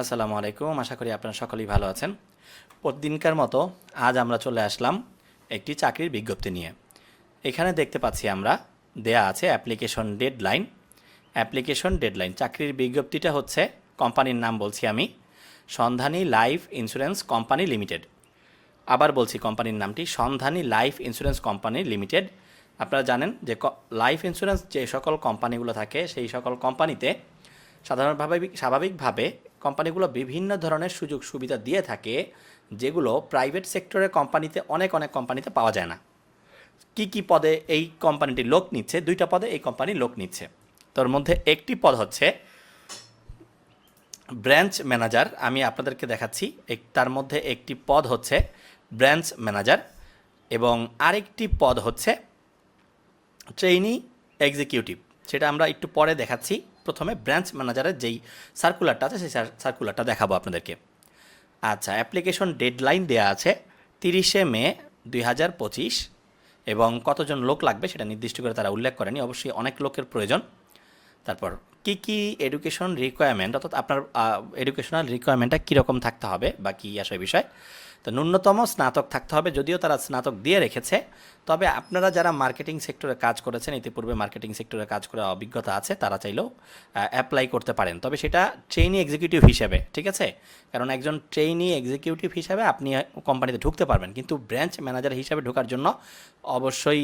আসসালামু আলাইকুম, আশা করি আপনারা সকলেই ভালো আছেন। প্রতিদিনকার মতো আজ আমরা চলে আসলাম একটি চাকরির বিজ্ঞপ্তি নিয়ে। এখানে দেখতে পাচ্ছি আমরা, দেয়া আছে অ্যাপ্লিকেশন ডেডলাইন। অ্যাপ্লিকেশন ডেডলাইন, চাকরির বিজ্ঞপ্তিটা হচ্ছে, কোম্পানির নাম বলছি আমি, সন্ধানী লাইফ ইন্স্যুরেন্স কোম্পানি লিমিটেড। আবার বলছি কোম্পানির নামটি, সন্ধানী লাইফ ইন্স্যুরেন্স কোম্পানি লিমিটেড। আপনারা জানেন যে লাইফ ইন্স্যুরেন্স যে সকল কোম্পানিগুলো থাকে, সেই সকল কোম্পানিতে সাধারণভাবে, স্বাভাবিকভাবে কোম্পানিগুলো বিভিন্ন ধরনের সুযোগ সুবিধা দিয়ে থাকে, যেগুলো প্রাইভেট সেক্টরের কোম্পানিতে অনেক অনেক কোম্পানিতে পাওয়া যায় না। কি কি পদে এই কোম্পানিটি লোক নিচ্ছে? দুইটা পদে এই কোম্পানি লোক নিচ্ছে। তোর মধ্যে একটি পদ হচ্ছে ব্রাঞ্চ ম্যানেজার আমি আপনাদেরকে দেখাচ্ছি। তার মধ্যে একটি পদ হচ্ছে ব্রাঞ্চ ম্যানেজার এবং আরেকটি পদ হচ্ছে ট্রেইনি এক্সিকিউটিভ সেটা আমরা একটু পরে দেখাচ্ছি। প্রথমে ব্রাঞ্চ ম্যানেজারের যেই সার্কুলারটা আছে, সেই সার্কুলারটা দেখাবো আপনাদেরকে। আচ্ছা অ্যাপ্লিকেশন ডেডলাইন দেওয়া আছে তিরিশে মে দুই হাজার পঁচিশ এবং কতজন লোক লাগবে সেটা নির্দিষ্ট করে তারা উল্লেখ করেনি। অবশ্যই অনেক লোকের প্রয়োজন। তারপর কি কি এডুকেশন রিকোয়ারমেন্ট অর্থাৎ আপনার এডুকেশনাল রিকোয়ারমেন্টটা কীরকম থাকতে হবে বা কী আসে বিষয়? তো ন্যূনতম স্নাতক থাকতে হবে, যদিও তারা স্নাতক দিয়ে রেখেছে, তবে আপনারা যারা মার্কেটিং সেক্টরে কাজ করেছেন, ইতিপূর্বে মার্কেটিং সেক্টরে কাজ করার অভিজ্ঞতা আছে, তারা চাইলেও অ্যাপ্লাই করতে পারেন। তবে সেটা ট্রেনি এক্সিকিউটিভ হিসেবে, ঠিক আছে? কারণ একজন ট্রেনি এক্সিকিউটিভ হিসাবে আপনি কোম্পানিতে ঢুকতে পারবেন, কিন্তু ব্রাঞ্চ ম্যানেজার হিসাবে ঢোকার জন্য অবশ্যই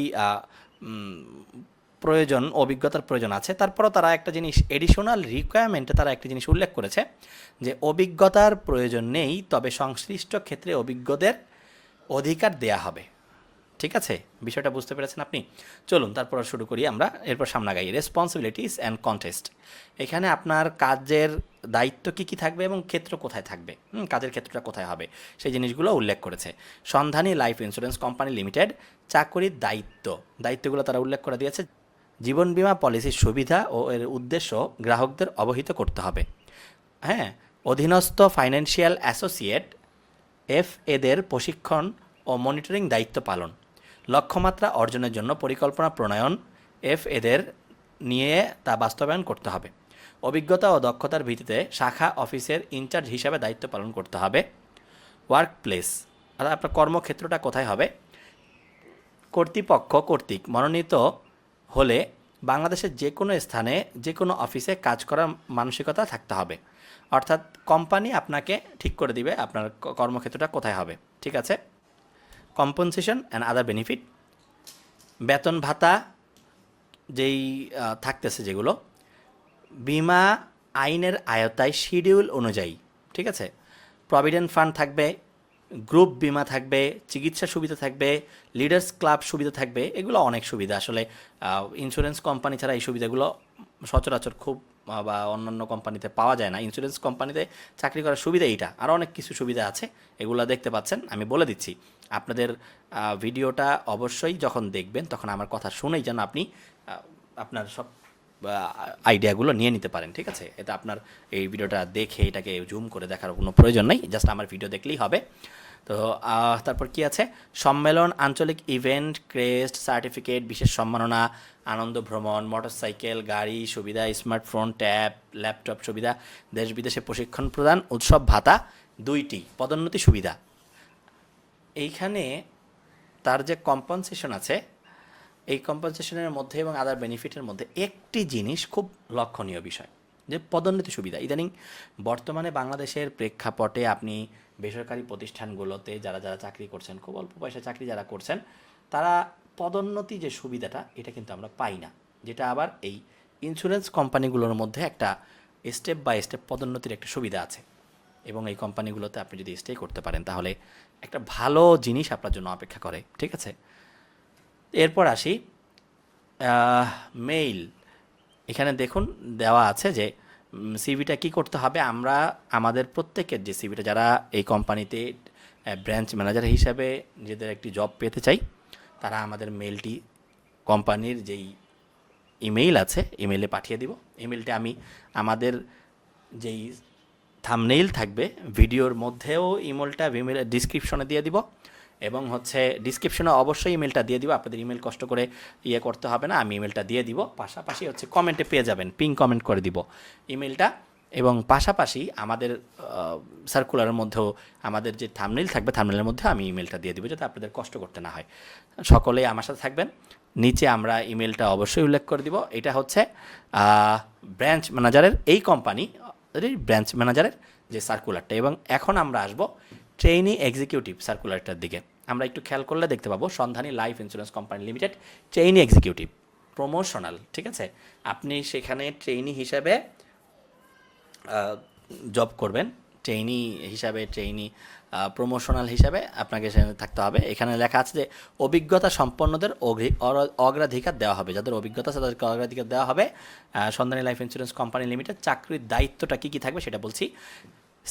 প্রয়োজন, অভিজ্ঞতার প্রয়োজন আছে। তারপরও তারা একটা জিনিস এডিশনাল রিকোয়ারমেন্টে তারা একটা জিনিস উল্লেখ করেছে যে, অভিজ্ঞতার প্রয়োজন নেই, তবে সংশ্লিষ্ট ক্ষেত্রে অভিজ্ঞদের অধিকার দেয়া হবে। ঠিক আছে? বিষয়টা বুঝতে পেরেছেন আপনি? চলুন, তারপর শুরু করি আমরা। এরপর সামনাগাই। রেসপন্সিবিলিটিস অ্যান্ড কন্টেস্ট এখানে আপনার কাজের দায়িত্ব কী কী থাকবে এবং ক্ষেত্র কোথায় থাকবে? কাজের ক্ষেত্রটা কোথায় হবে? সেই জিনিসগুলো উল্লেখ করেছে। সন্ধানী লাইফ ইন্স্যুরেন্স কোম্পানি লিমিটেড, চাকরির দায়িত্ব। দায়িত্বগুলো তারা উল্লেখ করে দিয়েছে। জীবন বিমা পলিসির সুবিধা ও এর উদ্দেশ্য গ্রাহকদের অবহিত করতে হবে। হ্যাঁ অধীনস্থ ফাইন্যান্সিয়াল অ্যাসোসিয়েট এফ এদের প্রশিক্ষণ ও মনিটরিং দায়িত্ব পালন। লক্ষ্যমাত্রা অর্জনের জন্য পরিকল্পনা প্রণয়ন এফ এদের নিয়ে তা বাস্তবায়ন করতে হবে। অভিজ্ঞতা ও দক্ষতার ভিত্তিতে শাখা অফিসের ইনচার্জ হিসাবে দায়িত্ব পালন করতে হবে। ওয়ার্ক প্লেস অর্থাৎ আপনার কর্মক্ষেত্রটা কোথায় হবে? কর্তৃপক্ষ কর্তৃক মনোনীত হলে বাংলাদেশের যে কোনো স্থানে যে কোনো অফিসে কাজ করার মানসিকতা থাকতে হবে। অর্থাৎ কোম্পানি আপনাকে ঠিক করে দিবে আপনার কর্মক্ষেত্রটা কোথায় হবে, ঠিক আছে? কম্পনসেশন অ্যান্ড আদার বেনিফিট বেতন ভাতা যেই থাকতেছে যেগুলো, বিমা আইনের আয়তায় শিডিউল অনুযায়ী, ঠিক আছে? প্রভিডেন্ট ফান্ড থাকবে গ্রুপ বিমা থাকবে, চিকিৎসা সুবিধা থাকবে, লিডার্স ক্লাব সুবিধা থাকবে, এগুলো অনেক সুবিধা। আসলে ইন্স্যুরেন্স কোম্পানি ছাড়া এই সুবিধাগুলো সচরাচর খুব বা অন্যান্য কোম্পানিতে পাওয়া যায় না। ইন্স্যুরেন্স কোম্পানিতে চাকরি করার সুবিধা এইটা। আরও অনেক কিছু সুবিধা আছে, এগুলো দেখতে পাচ্ছেন, আমি বলে দিচ্ছি। আপনাদের ভিডিওটা অবশ্যই যখন দেখবেন, তখন আমার কথা শুনেই যেন আপনি আপনার সব আইডিয়াগুলো নিয়ে নিতে পারেন, ঠিক আছে? এটা আপনার এই ভিডিওটা দেখে এটাকে জুম করে দেখার কোনো প্রয়োজন নেই জাস্ট আমার ভিডিও দেখলেই হবে। তো তারপর কি আছে? সম্মেলন, আঞ্চলিক ইভেন্ট ক্রেস্ট সার্টিফিকেট বিশেষ সম্মাননা, আনন্দ ভ্রমণ মোটরসাইকেল গাড়ি, সুবিধা স্মার্টফোন ট্যাব ল্যাপটপ সুবিধা, দেশ বিদেশে প্রশিক্ষণ প্রদান, উৎসব, ভাতা, দুইটি, পদোন্নতি সুবিধা। এইখানে তার যে কম্পনসেশন আছে এই কম্পনসেশনের মধ্যে এবং আদার বেনিফিটের মধ্যে একটি জিনিস খুব লক্ষণীয় বিষয়, যে পদোন্নতি সুবিধা। ইদানিং বর্তমানে বাংলাদেশের প্রেক্ষাপটে আপনি বেসরকারি প্রতিষ্ঠানগুলোতে যারা যারা চাকরি করছেন, খুব অল্প পয়সা চাকরি যারা করছেন, তারা পদোন্নতি যে সুবিধাটা, এটা কিন্তু আমরা পাই না। যেটা আবার এই ইন্স্যুরেন্স কোম্পানিগুলোর মধ্যে একটা স্টেপ বাই স্টেপ পদোন্নতির একটা সুবিধা আছে। এবং এই কোম্পানিগুলোতে আপনি যদি স্টে করতে পারেন, তাহলে একটা ভালো জিনিস আপনার জন্য অপেক্ষা করে, ঠিক আছে? এরপর আসি মেইল এখানে দেখুন দেওয়া আছে যে সিভিটা কি করতে হবে? আমরা আমাদের প্রত্যেকের যে সিভিটা যারা এই কোম্পানিতে ব্রাঞ্চ ম্যানেজার হিসাবে নিজেদের একটি জব পেতে চাই, তারা আমাদের মেলটি কোম্পানির যেই ইমেইল আছে ইমেইলে পাঠিয়ে দিব। ইমেইলটা আমি আমাদের যেই থামনেইল থাকবে ভিডিওর মধ্যেও ইমেলটা ইমেল ডিসক্রিপশনে দিয়ে দিব। এবং হচ্ছে ডিসক্রিপশনে অবশ্যই ইমেলটা দিয়ে দিব। আপনাদের ইমেল কষ্ট করে ইয়ে করতে হবে না, আমি ইমেলটা দিয়ে দিব। পাশাপাশি হচ্ছে কমেন্টে পেয়ে যাবেন পিং কমেন্ট করে দিব ইমেলটা এবং পাশাপাশি আমাদের সার্কুলারের মধ্যেও আমাদের যে থামনেল থাকবে থামনেলের মধ্যে আমি ইমেলটা দিয়ে দেবো যাতে আপনাদের কষ্ট করতে না হয়। সকলেই আমার সাথে থাকবেন। নিচে আমরা ইমেলটা অবশ্যই উল্লেখ করে দিব। এটা হচ্ছে ব্রাঞ্চ ম্যানেজারের এই কোম্পানি ব্রাঞ্চ ম্যানেজারের যে সার্কুলারটা এবং এখন আমরা আসব ট্রেনি এক্সিকিউটিভ সার্কুলারটার দিকে। আমরা একটু খেয়াল করলে দেখতে পাবো, Sandhani life insurance company limited trainee executive promotional ঠিক আছে? আপনি সেখানে ট্রেনি হিসাবে জব করবেন। ট্রেইনি হিসাবে ট্রেইনি প্রমোশনাল হিসাবে আপনাকে সেখানে থাকতে হবে। এখানে লেখা আছে যে, অভিজ্ঞতা সম্পন্নদের অগ্রাধিকার দেওয়া হবে। যাদের অভিজ্ঞতা আছে তাদেরকে অগ্রাধিকার দেওয়া হবে। সন্ধানী লাইফ ইন্স্যুরেন্স কোম্পানি লিমিটেড, চাকরির দায়িত্বটা কী কী থাকবে সেটা বলছি।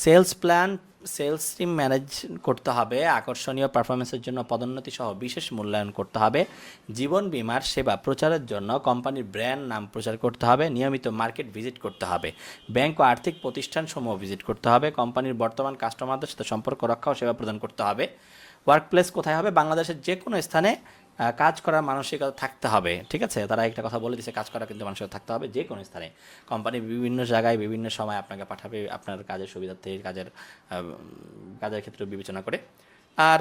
Sales plan sales team manage করতে হবে, আকর্ষণীয় পারফরমেন্সের জন্য পদোন্নতি সহ বিশেষ মূল্যায়ন করতে হবে, জীবন বীমার সেবা প্রচারের জন্য কোম্পানির ব্র্যান্ড নাম প্রচার করতে হবে, নিয়মিত মার্কেট ভিজিট করতে হবে ব্যাংক ও আর্থিক প্রতিষ্ঠানসমূহ ভিজিট করতে হবে, কোম্পানির বর্তমান কাস্টমারদের সাথে সম্পর্ক রক্ষা ও সেবা প্রদান করতে হবে ওয়ার্ক প্লেস কোথায় হবে? বাংলাদেশের যে কোনো স্থানে কাজ করার মানসিকতা থাকতে হবে, ঠিক আছে? তারা একটা কথা বলে দিচ্ছে কাজ করার কিন্তু মানসিকতা থাকতে হবে যে কোনো স্থানে। কোম্পানি বিভিন্ন জায়গায় বিভিন্ন সময় আপনাকে পাঠাবে আপনার কাজের সুবিধার্থে, কাজের কাজের ক্ষেত্রে বিবেচনা করে। আর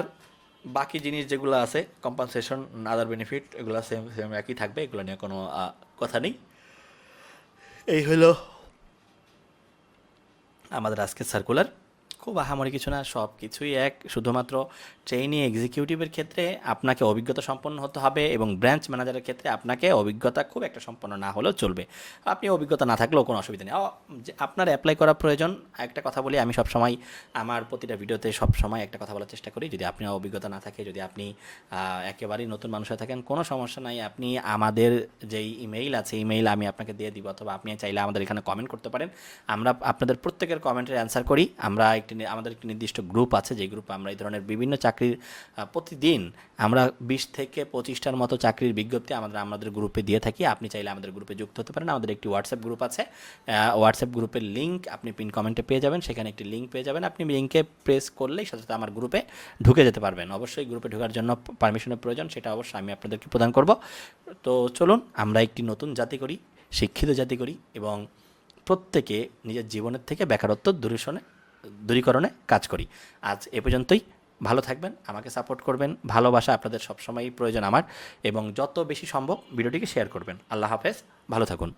বাকি জিনিস যেগুলো আছে কম্পানসেশন আদার বেনিফিট এগুলো সেম সেম একই থাকবে, এগুলো নিয়ে কোনো কথা নেই। এই হলো আমাদের আজকের সার্কুলার খুব আহামরি কিছু না, সব কিছুই এক। শুধুমাত্র ট্রেইনি এক্সিকিউটিভের ক্ষেত্রে আপনাকে অভিজ্ঞতা সম্পন্ন হতে হবে এবং ব্রাঞ্চ ম্যানেজারের ক্ষেত্রে আপনাকে অভিজ্ঞতা খুব একটা সম্পন্ন না হলেও চলবে। আপনি অভিজ্ঞতা না থাকলেও কোনো অসুবিধা নেই। আপনার অ্যাপ্লাই করা প্রয়োজন, একটা কথা বলি, আমি সবসময় আমার প্রতিটা ভিডিওতে সবসময় একটা কথা বলার চেষ্টা করি। যদি আপনার অভিজ্ঞতা না থাকে, যদি আপনি একেবারেই নতুন মানুষ হয়ে থাকেন, কোনো সমস্যা নাই। আপনি আমাদের যেই ইমেইল আছে ইমেইল আমি আপনাকে দিয়ে দিব, অথবা আপনি চাইলে আমাদের এখানে কমেন্ট করতে পারেন। আমরা আপনাদের প্রত্যেকের কমেন্টের অ্যান্সার করি। আমরা একটি নি- আমাদের একটি নির্দিষ্ট গ্রুপ আছে, যে গ্রুপে আমরা এই ধরনের বিভিন্ন চাকরির প্রতিদিন আমরা বিশ থেকে পঁচিশটার মতো চাকরির বিজ্ঞপ্তি আমাদের আমাদের গ্রুপে দিয়ে থাকি। আপনি চাইলে আমাদের গ্রুপে যুক্ত হতে পারেন। আমাদের একটি হোয়াটসঅ্যাপ গ্রুপ আছে। হোয়াটসঅ্যাপ গ্রুপের লিঙ্ক আপনি পিন কমেন্টে পেয়ে যাবেন। সেখানে একটি লিঙ্ক পেয়ে যাবেন। আপনি লিঙ্কে প্রেস করলেই সাথে আমার গ্রুপে ঢুকে যেতে পারবেন। অবশ্যই গ্রুপে ঢোকার জন্য পারমিশনের প্রয়োজন, সেটা অবশ্যই আমি আপনাদেরকে প্রদান করব। তো চলুন, আমরা একটি নতুন জাতি করি, শিক্ষিত জাতি করি এবং প্রত্যেকে নিজের জীবনের থেকে বেকারত্ব দূরীকরণে দূরীকরণে কাজ করি। আজ এ পর্যন্তই। ভালো থাকবেন, আমাকে সাপোর্ট করবেন। ভালোবাসা আপনাদের সবসময়ই প্রয়োজন আমার এবং যত বেশি সম্ভব ভিডিওটিকে শেয়ার করবেন। আল্লাহ হাফেজ, ভালো থাকুন।